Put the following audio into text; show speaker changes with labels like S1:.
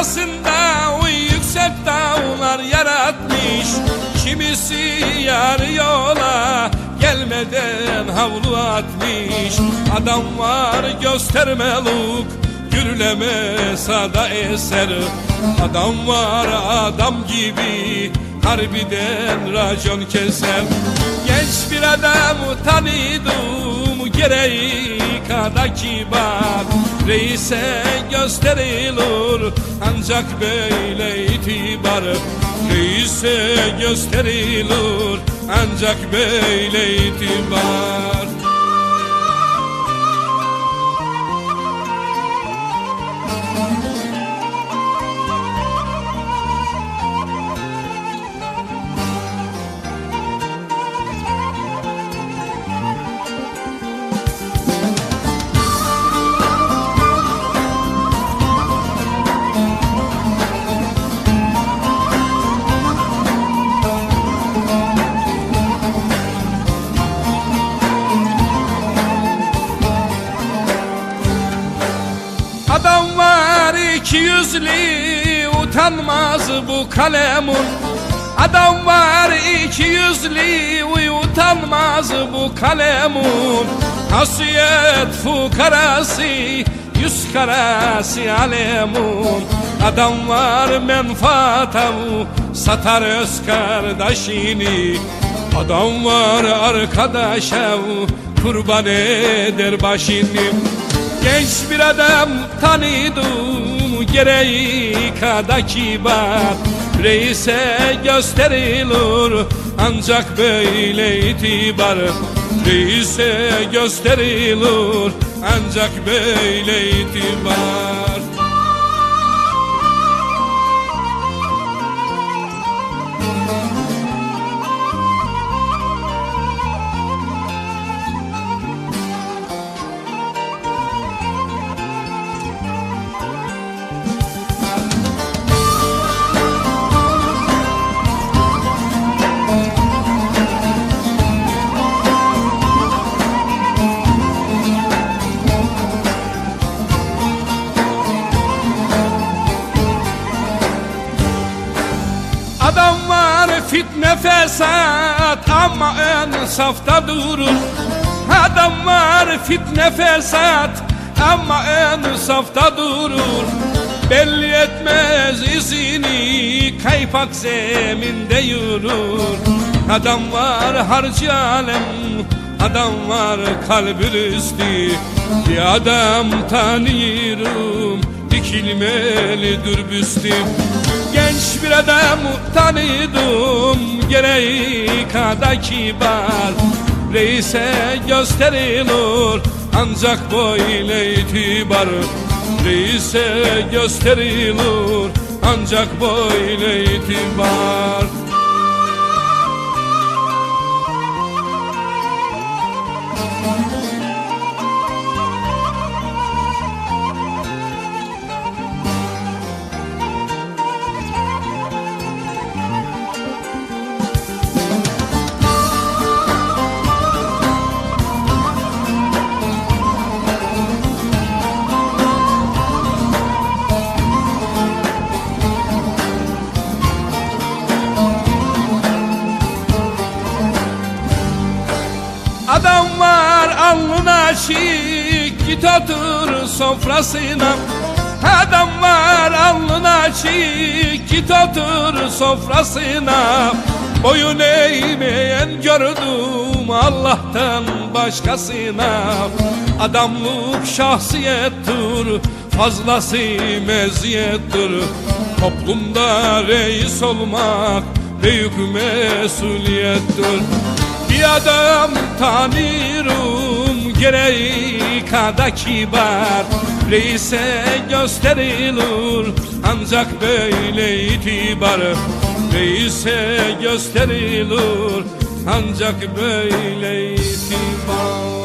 S1: arasında o yüksek dağlar yaratmış Kimisi yarı yola gelmeden havlu atmış. Adam var göstermeluk gürleme sada eser. Adam var adam gibi harbiden racon keser Genç bir adam tanıdım gereği kada kibar Reise gösterilir ancak böyle itibar. Reise gösterilir ancak böyle itibar iki yüzlü utanmaz bu kalemun. Adam var iki yüzlü utanmaz bu kalemun. Hasiyet fukarası yüz karası alemun. Adam var menfaatavu satar öz kardeşini. Adam var arkadaşa kurban eder başını. Genç bir adam tanıdım gereği kada kibar Reise gösterilir ancak böyle itibar. Reise gösterilir ancak böyle itibar fitne fesat ama ön safta durur. Adam var fitne fesat ama ön safta durur. Belli etmez izini kaypak zeminde yürür. Adam var harcı alem Adam var kalbin üstü. Bir adam tanıyorum Dikilmelidir büstüm Genç bir adam tanıdım Gereği kada kibar Reise gösterilir. Ancak böyle itibar Reise gösterilir. Ancak böyle itibar şik Git otur sofrasına. Adam var alnına şik Git otur sofrasına. Boyun eğmeyen gördüm Allah'tan başkasına. Adamlık şahsiyettir Fazlası meziyettir. Toplumda reis olmak Büyük mesuliyettir. Bir adam tanıyorum gereği kada kibar Reise gösterilir ancak böyle itibar. Reise gösterilir ancak böyle itibar